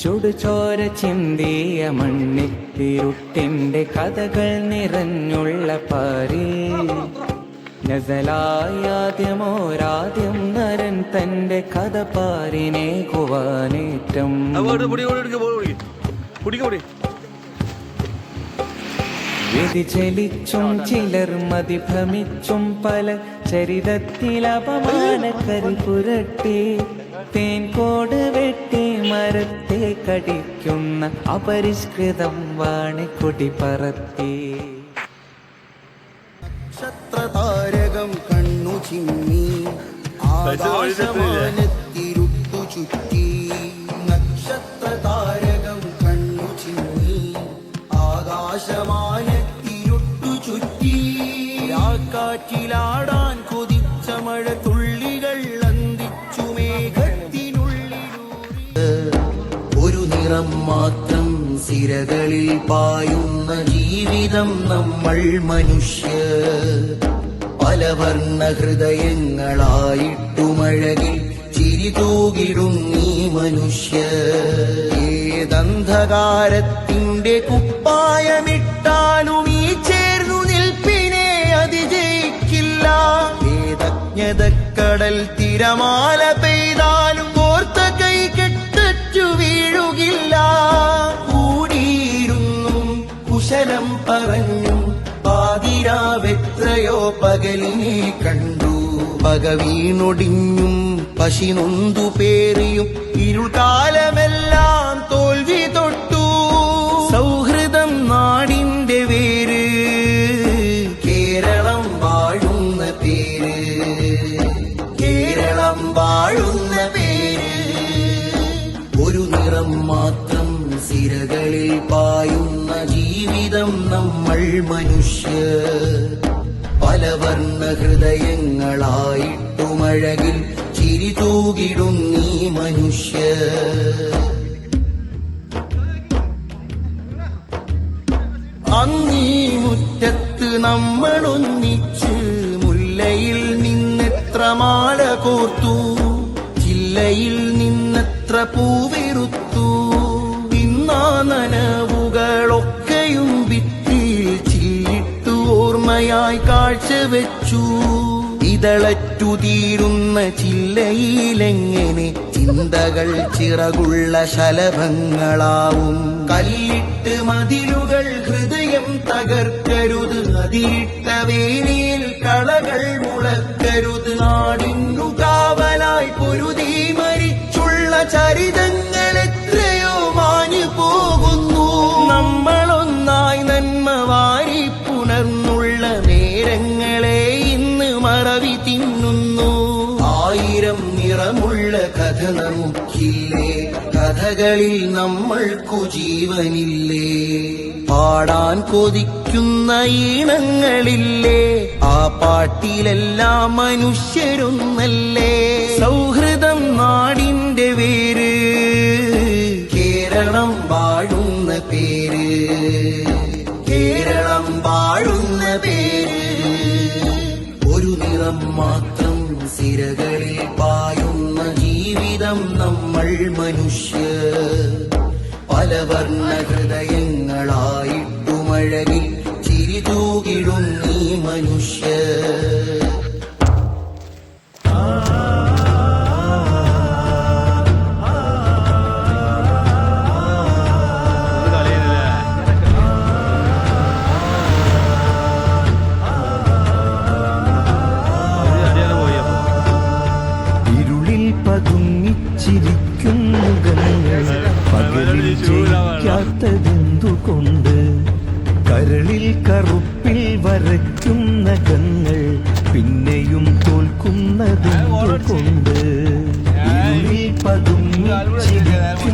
ചുടുചോര ചിന്തിയ മണ്ണിത്തിരുട്ടിന്റെ കഥകൾ നിറഞ്ഞുള്ള പാരി നസലായാദ്യമോരാദ്യം നരൻ തന്റെ കഥ പാരിനെ കുവാനേറ്റം. വ്യതിചലിച്ചും ചിലർ മതിഭ്രമിച്ചും പല ചരിതത്തിൽ അപമാനക്കരി പുരട്ടി. തേൻകോട് വെട്ടി മരത്തെ കടിക്കുന്ന അപരിഷ്കൃതം വാണിക്കൊടി പറത്തി. നക്ഷത്രതാരകം കണ്ണു ചിമ്മി. ആകാശമാനത്തിരുട്ടു നിറം മാത്രം സിരകളിൽ പായുന്ന ജീവിതം നമ്മൾ മനുഷ്യ. പലവർണ ഹൃദയങ്ങളായിട്ടുമഴകിൽ ചിരി തൂകിടും നീ മനുഷ്യ. ഏതന്ധകാരത്തിന്റെ കുപ്പായമിട്ടാലും ഈ ചേർന്നു നിൽപ്പിനെ അതിജയിക്കില്ല. വേദജ്ഞതക്കടൽ തിരമാല പെയ്താലും പറഞ്ഞും പാതിരാവെത്രയോ പകലിനെ കണ്ടു. പകവീണൊടിഞ്ഞും പശിനൊന്തു പശി നൊന്തു പേറിയും ഇരുൾക്കാലമെല്ലാം തോൽവി തൊട്ടു. സൗഹൃദം നാടിന്റെ വേര് കേരളം വാഴുന്ന പേര്. കേരളം വാഴുന്ന പേര്. ഒരു നിറം മാത്രം സിരകളിൽ പായുന്ന ജീവിതം നമ്മൾ മനുഷ്യ. പലവർണ ഹൃദയങ്ങളായിട്ടുമഴകിൽ ചിരി തൂകിടും നീ മനുഷ്യ. അങ്ങീ മുറ്റത്ത് നമ്മളൊന്നിച്ച് മുല്ലയിൽ നിന്നെത്ര മാല കോർത്തു ജില്ലയിൽ നിന്നെത്ര പൂവിറുത്തു ഇന്നാ നനവുകളൊക്കെയും ഭിത്തിയിൽ ചീട്ടു ഓർമ്മയായി കാഴ്ചവെച്ചു. ഇതളറ്റു തീരുന്ന ചില്ലയിലെങ്ങനെ ചിന്തകൾ ചിറകുള്ള ശലഭങ്ങളാവും. കല്ലിട്ട് മതിലുകൾ ഹൃദയം തകർക്കരുത് അതിരിട്ട വേലിയിൽ മറവി തിന്നുന്നു. ആയിരം നിറമുള്ള കഥ നമുക്കില്ലേ കഥകളിൽ നമ്മൾക്കു ജീവനില്ലേ. പാടാൻ കൊതിക്കുന്ന ഈണങ്ങളില്ലേ ആ പാട്ടിലെല്ലാം മനുഷ്യരൊന്നല്ലേ. സൗഹൃദം നാടിന്റെ വേര് കേരളം വാഴുന്ന പേര്. സിരകളിൽ പായുന്ന ജീവിതം നമ്മൾ മനുഷ്യ. പല വർണ ചിരി പതുങ്ങിച്ചിരിക്കുന്നു പകലിൽ ജയിക്കാത്തതെന്തുകൊണ്ട് കരളിൽ കറുപ്പിൽ വരയ്ക്കും നഖങ്ങൾ പിന്നെയും തോൽക്കുന്നതെന്തുകൊണ്ട്? ഇരുളിൽ പതുങ്ങിച്ചിരിക്കുന്നു